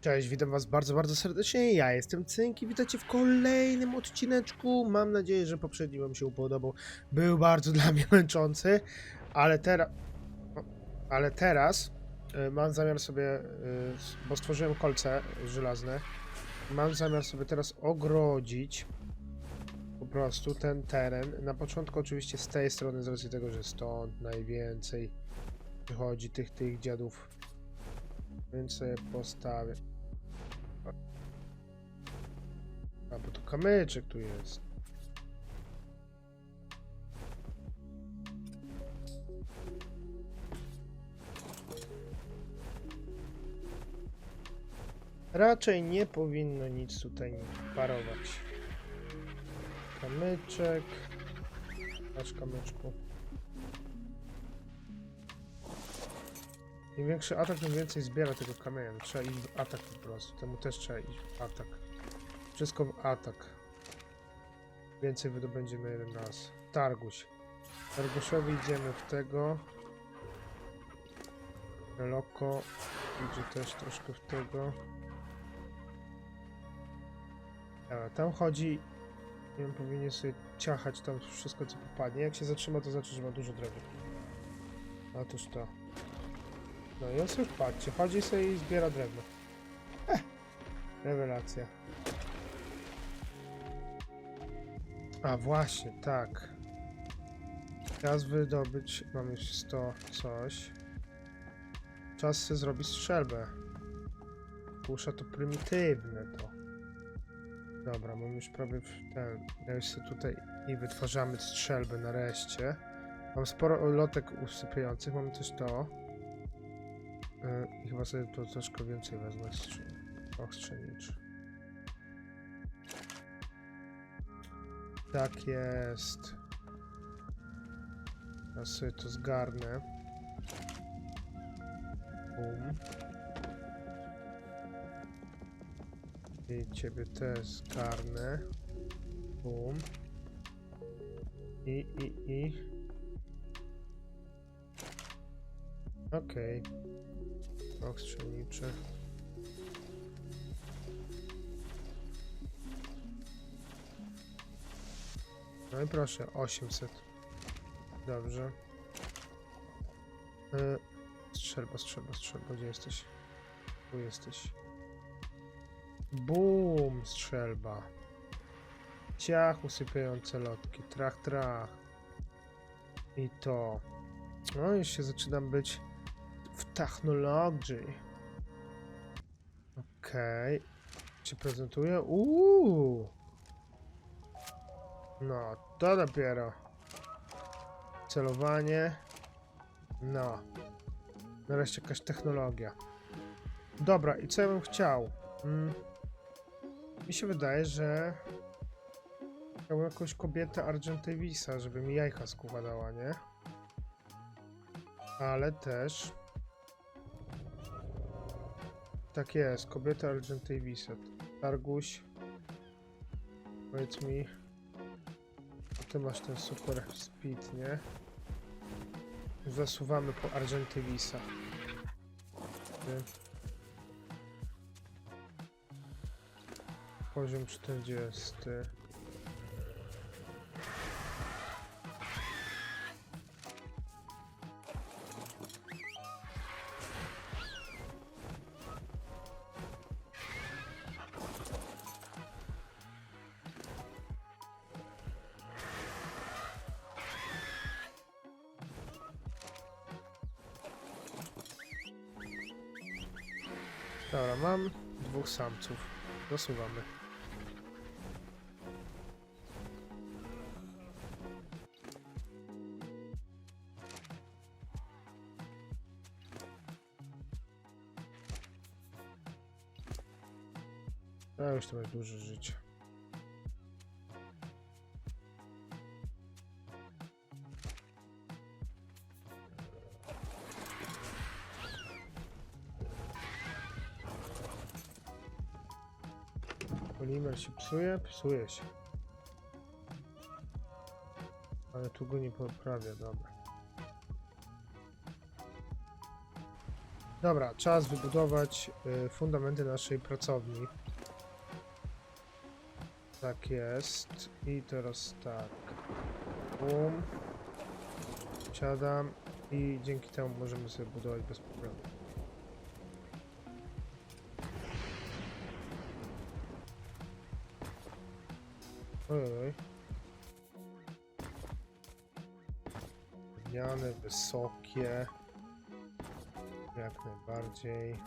Cześć, witam was bardzo, bardzo serdecznie. Ja jestem Cynk i witajcie w kolejnym odcineczku. Mam nadzieję, że poprzedni wam się podobał. Był bardzo dla mnie męczący, ale teraz... Ale teraz y, mam zamiar sobie, y, bo stworzyłem kolce żelazne, mam zamiar sobie teraz ogrodzić po prostu ten teren. Na początku oczywiście z tej strony, z racji tego, że stąd najwięcej przychodzi tych, tych dziadów. Więc sobie postawię. Kamyczek tu jest. Raczej nie powinno nic tutaj parować. Kamyczek. Masz kamyczku. Im większy atak, tym więcej zbiera tego kamienia. Trzeba iść w atak po prostu. Temu też trzeba iść w atak. Wszystko w atak. Więcej wydobędziemy jeden raz. Targuś. Targuszowi idziemy w tego. Loko idzie też troszkę w tego. Dobra, tam chodzi. Nie wiem, powinien sobie ciachać tam wszystko co popadnie. Jak się zatrzyma, to znaczy, że ma dużo drewna. Otóż to. No i on sobie patrzcie, chodzi sobie i zbiera drewno. Eh, rewelacja. A właśnie, tak. Czas wydobyć, mam już 100 coś. Czas sobie zrobić strzelbę. Kusza to prymitywne to. Dobra, mam już prawie ten. Ja już sobie tutaj i wytwarzamy strzelbę nareszcie. Mam sporo lotek usypiających, mam też to. Yy, I chyba sobie to troszkę więcej wezmę strzel- Tak jest. Ja sobie to zgarnę. Bum. I ciebie też zgarnę. Bum. I, i, i. Okej. Okay. Ostrzelniczy. No i proszę, 800. Dobrze. Yy, strzelba, strzelba, strzelba, gdzie jesteś? Tu jesteś. Bum, strzelba. Ciach, usypiające lotki. Trach, trach. I to. No, już się zaczynam być w technologii. Okej. Się prezentuje? Uuu. No, to dopiero. Celowanie. No. Nareszcie jakaś technologia. Dobra, i co ja bym chciał? Mm. Mi się wydaje, że chciałbym jakąś kobietę Argentevisa, żeby mi jajka składała, nie? Ale też tak jest, kobieta Argentevisa. Targuś. Powiedz mi. Ty masz ten super speed, nie? Zasuwamy po Argentevisa. Nie? Poziom 40. Dobra, mam dwóch samców. Zasuwamy. A już to masz duże życie. Polimer się psuje? Psuje się. Ale tu go nie poprawia, dobra. Dobra, czas wybudować y, fundamenty naszej pracowni. Tak jest. I teraz tak. Bum. Siadam i dzięki temu możemy sobie budować bez problemu. Ojej. Drewniane, wysokie. Jak najbardziej.